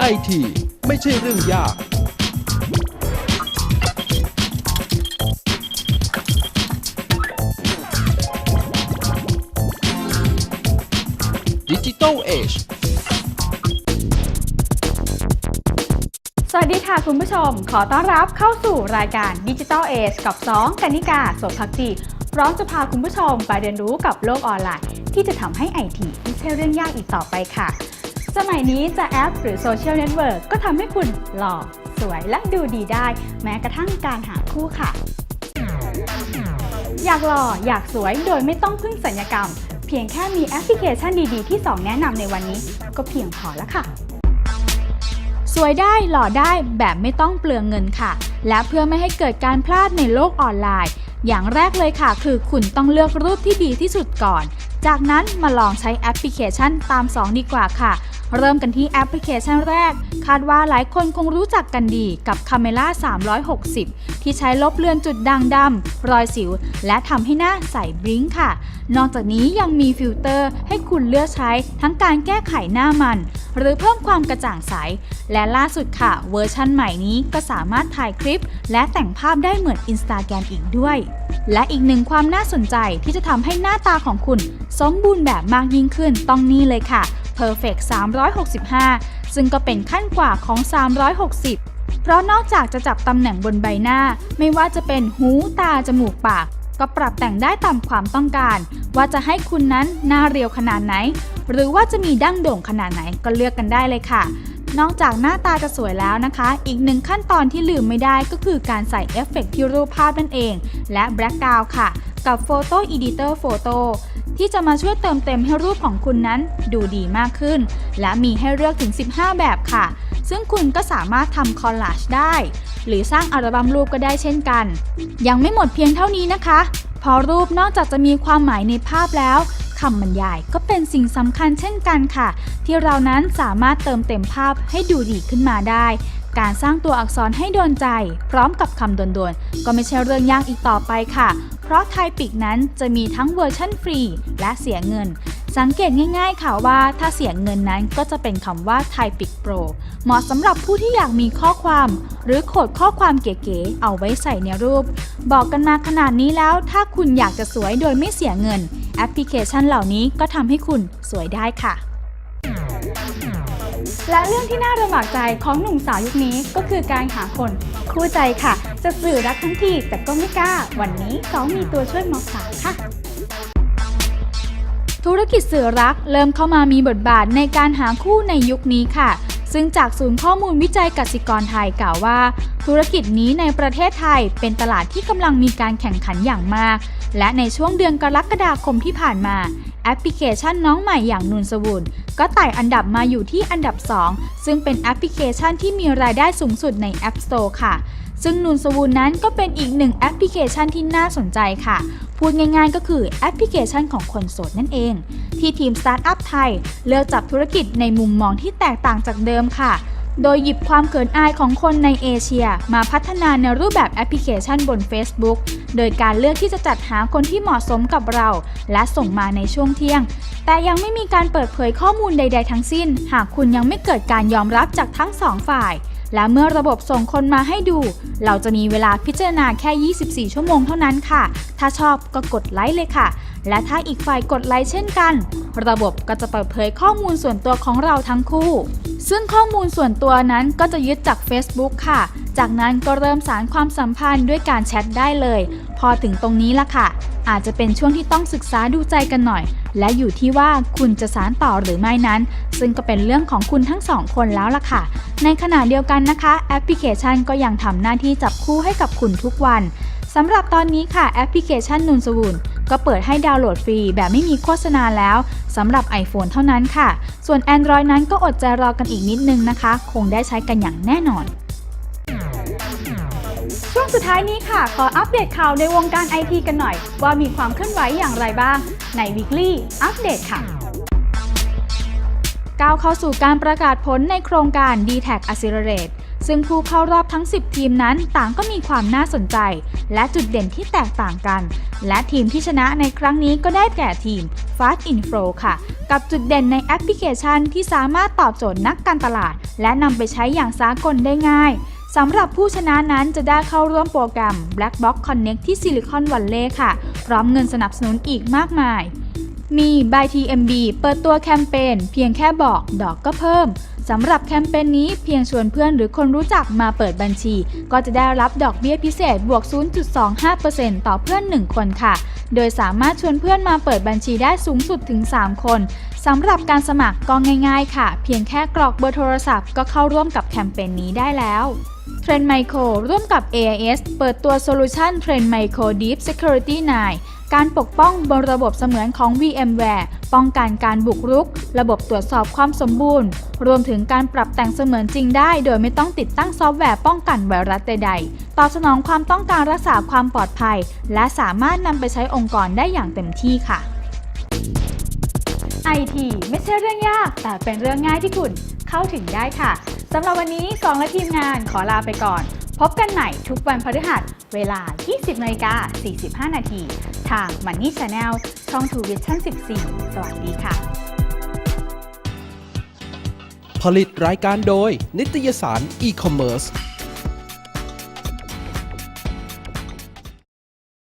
ไอทีไม่ใช่เรื่องยาก ดิจิทัลเอชสวัสดีค่ะคุณผู้ชม ขอต้อนรับเข้าสู่รายการ Digital Age กับ2กนิกาสดพักดีพร้อมจะพาคุณผู้ชมไปเรียนรู้กับโลกออนไลน์ ที่จะทำให้ไอทีไม่ใช่เรื่องยากอีกต่อไปค่ะ สมัยนี้จะแอปหรือโซเชียลเน็ตเวิร์กก็ทำให้คุณหล่อ สวยและดูดีได้ แม้กระทั่งการหาคู่ค่ะ อยากหล่อ อยากสวยโดยไม่ต้องพึ่งสัญญกรรม เพียงแค่มีแอปพลิเคชันดีๆ ที่ 2 แนะนำในวันนี้ ก็เพียงพอแล้วค่ะ สวยได้หล่อได้แบบไม่ต้องเปลืองเงินค่ะ และเพื่อไม่ให้เกิดการพลาดในโลกออนไลน์อย่างแรกเลยค่ะ คือคุณต้องเลือกรูปที่ดีที่สุดก่อน จากนั้นมาลองใช้แอปพลิเคชันตาม 2 ดีกว่าค่ะ เริ่มกันที่แอปพลิเคชันแรก คาดว่าหลายคนคงรู้จักกันดีกับ Camera 360 ที่ใช้ลบเลือนจุดด่างดำรอยสิว และทำให้หน้าใสบลิงค่ะ นอกจากนี้ยังมีฟิลเตอร์ให้คุณเลือกใช้ทั้งการแก้ไขหน้ามัน หรือเพิ่มความกระจ่างใส และล่าสุดค่ะ เวอร์ชั่นใหม่นี้ก็สามารถถ่ายคลิป และแต่งภาพได้เหมือน Instagram อีกด้วย และอีกหนึ่งความน่าสนใจที่จะทำให้หน้าตาของคุณ สมบูรณ์แบบมากยิ่งขึ้นต้องนี่เลยค่ะ Perfect 365 ซึ่งก็เป็นขั้นกว่าของ 360 เพราะนอกจากจะจับตำแหน่งบนใบหน้า ไม่ว่าจะเป็นหูตา จมูกปาก ก็ปรับแต่งได้ตามความต้องการ ว่าจะให้คุณนั้นหน้าเรียวขนาดไหน หรือว่าจะมีดั้งโด่งขนาดไหนก็เลือกกันได้เลยค่ะ นอกจากหน้าตาจะสวยแล้วนะคะ อีกหนึ่งขั้นตอนที่ลืมไม่ได้ก็คือการใส่เอฟเฟกต์ที่รูปภาพนั่นเอง และแบล็กกราวค่ะ กับ Photo Editor Photo ที่จะมาช่วยเติมเต็มให้รูปของคุณนั้นดูดีมากขึ้น และมีให้เลือกถึง 15 แบบค่ะ ซึ่งคุณก็สามารถทำคอลลาจได้ หรือสร้างอัลบั้มรูปก็ได้เช่นกัน ยังไม่หมดเพียงเท่านี้นะคะเพอรูปนอกจากจะมีความหมายในภาพแล้ว คำบรรยาย ก็เป็นสิ่งสำคัญเช่นกันค่ะ ที่เรานั้นสามารถเติมเต็มภาพให้ดูดีขึ้นมาได้ การสร้างตัวอักษรให้โดนใจ พร้อมกับคำโดนๆ ก็ไม่ใช่เรื่องยากอีกต่อไปค่ะ เพราะไทยปิกนั้นจะมีทั้งเวอร์ชั่นฟรีและเสียเงินสังเกตง่ายๆค่ะว่าถ้าเสียเงินนั้นก็จะเป็นคำว่าไทปิกโปรเหมาะสำหรับผู้ที่อยากมีข้อความ หรือโคดข้อความเก๋ๆเอาไว้ใส่ในรูป บอกกันมาขนาดนี้แล้วถ้าคุณอยากจะสวยโดยไม่เสียเงิน แอปพลิเคชันเหล่านี้ก็ทำให้คุณสวยได้ค่ะ และเรื่องที่น่าระหมากใจของหนุ่มสาวยุคนี้ก็คือการหาคนคู่ใจค่ะ จะสื่อรักทั้งทีแต่ก็ไม่กล้า วันนี้สองมีตัวช่วยมาฝากค่ะธุรกิจสื่อรักเริ่มเข้ามามีบทบาทในการหาคู่ในยุคนี้ค่ะ ซึ่งจากศูนย์ข้อมูลวิจัยกสิกรไทยกล่าวว่า ธุรกิจนี้ในประเทศไทยเป็นตลาดที่กำลังมีการแข่งขันอย่างมาก และในช่วงเดือนกรกฎาคมที่ผ่านมา แอปพลิเคชันน้องใหม่อย่างนูนสวุนก็ไต่อันดับมาอยู่ที่อันดับ 2 ซึ่งเป็นแอปพลิเคชันที่มีรายได้สูงสุดใน App Store ค่ะ ซึ่งนูนสวูนนั้นก็เป็นอีกหนึ่งแอปพลิเคชันที่น่าสนใจค่ะ พูดง่ายๆก็คือแอปพลิเคชันของคนโสดนั่นเอง ที่ทีมสตาร์ทอัพไทย เลือกจับธุรกิจในมุมมองที่แตกต่างจากเดิมค่ะ โดยหยิบความเขินอายของคนในเอเชีย มาพัฒนาในรูปแบบแอปพลิเคชันบน Facebook โดยการเลือกที่จะจัดหาคนที่เหมาะสมกับเรา และส่งมาในช่วงเที่ยง แต่ยังไม่มีการเปิดเผยข้อมูลใด ๆ ทั้งสิ้น หากคุณยังไม่เกิดการยอมรับจากทั้งสองฝ่าย และเมื่อระบบส่งคนมาให้ดู เราจะมีเวลาพิจารณาแค่ 24 ชั่วโมงเท่านั้นค่ะ ถ้าชอบก็กดไลค์เลยค่ะ และถ้าอีกฝ่ายกดไลค์เช่นกัน ระบบก็จะเปิดเผยข้อมูลส่วนตัวของเราทั้งคู่ ซึ่งข้อมูลส่วนตัวนั้นก็จะยึดจาก Facebook ค่ะ จากนั้นก็เริ่มสารความสัมพันธ์ด้วยการแชทได้เลย พอถึงตรงนี้ละค่ะ อาจจะเป็นช่วงที่ต้องศึกษาดูใจกันหน่อย และอยู่ที่ว่าคุณจะสารต่อหรือไม่นั้น ซึ่งก็เป็นเรื่องของคุณทั้งสองคนแล้วล่ะค่ะ ในขณะเดียวกันนะคะ แอปพลิเคชันก็ยังทำหน้าที่จับคู่ให้กับคุณทุกวันสำหรับตอนนี้ค่ะแอปพลิเคชันนูนสวูนก็เปิดให้ดาวน์โหลดฟรีแบบไม่มีโฆษณาแล้วสำหรับ iPhone เท่านั้นค่ะ ส่วน Android นั้นก็อดใจรอกันอีกนิดนึงนะคะ คงได้ใช้กันอย่างแน่นอน ช่วงสุดท้ายนี้ค่ะ ขออัปเดตข่าวในวงการไอทีกันหน่อย ว่ามีความเคลื่อนไหวอย่างไรบ้าง ใน Weekly อัปเดตค่ะก้าวเข้าสู่การประกาศผลในโครงการ d t แท Accelerate ซึ่งผู้เข้ารอบทั้ง 10 ทีมนั้นต่างก็มีความน่าสนใจ และจุดเด่นที่แตกต่างกัน และทีมที่ชนะในครั้งนี้ก็ได้แก่ทีม Fast Info ค่ะ กับจุดเด่นในแอปพลิเคชันที่สามารถตอบโจทย์นักการตลาด และนำไปใช้อย่างสากลได้ง่าย สำหรับผู้ชนะนั้นจะได้เข้าร่วมโปรแกรม Black Box Connect ที่ Silicon Valley ค่ะ พร้อมเงินสนับสนุนอีกมากมาย มี by TMB เปิดตัวแคมเปญเพียงแค่บอกดอกก็เพิ่มสำหรับแคมเปญนี้เพียงชวนเพื่อนหรือคนรู้จักมาเปิดบัญชี ก็จะได้รับดอกเบี้ยพิเศษบวก 0.25%ต่อเพื่อน 1 คนค่ะ โดยสามารถชวนเพื่อนมาเปิดบัญชีได้สูงสุดถึง 3 คนสำหรับการสมัครก็ง่าย ๆ ค่ะ เพียงแค่กรอกเบอร์โทรศัพท์ก็เข้าร่วมกับแคมเปญนี้ได้แล้ว เทรนไมโครร่วมกับ AIS เปิดตัวโซลูชันเทรนไมโคร Deep Security 9 การปกป้องบนระบบเสมือนของ VMware ป้องกันการบุกรุก ระบบตรวจสอบความสมบูรณ์ รวมถึงการปรับแต่งเสมือนจริงได้ โดยไม่ต้องติดตั้งซอฟต์แวร์ป้องกันไวรัสใดๆ ตอบสนองความต้องการรักษาความปลอดภัย และสามารถนำไปใช้องค์กรได้อย่างเต็มที่ค่ะ IT ไม่ใช่เรื่องยาก แต่เป็นเรื่องง่ายที่คุณเข้าถึงได้ค่ะสำหรับวันนี้กองและทีมงานขอลาไปก่อน พบกันใหม่ทุกวันพฤหัส เวลา 20นาฬิกา45 นาที ทาง Money Channel ช่อง True Vision 14 สวัสดีค่ะ ผลิตรายการโดย นิตยสาร e-commerce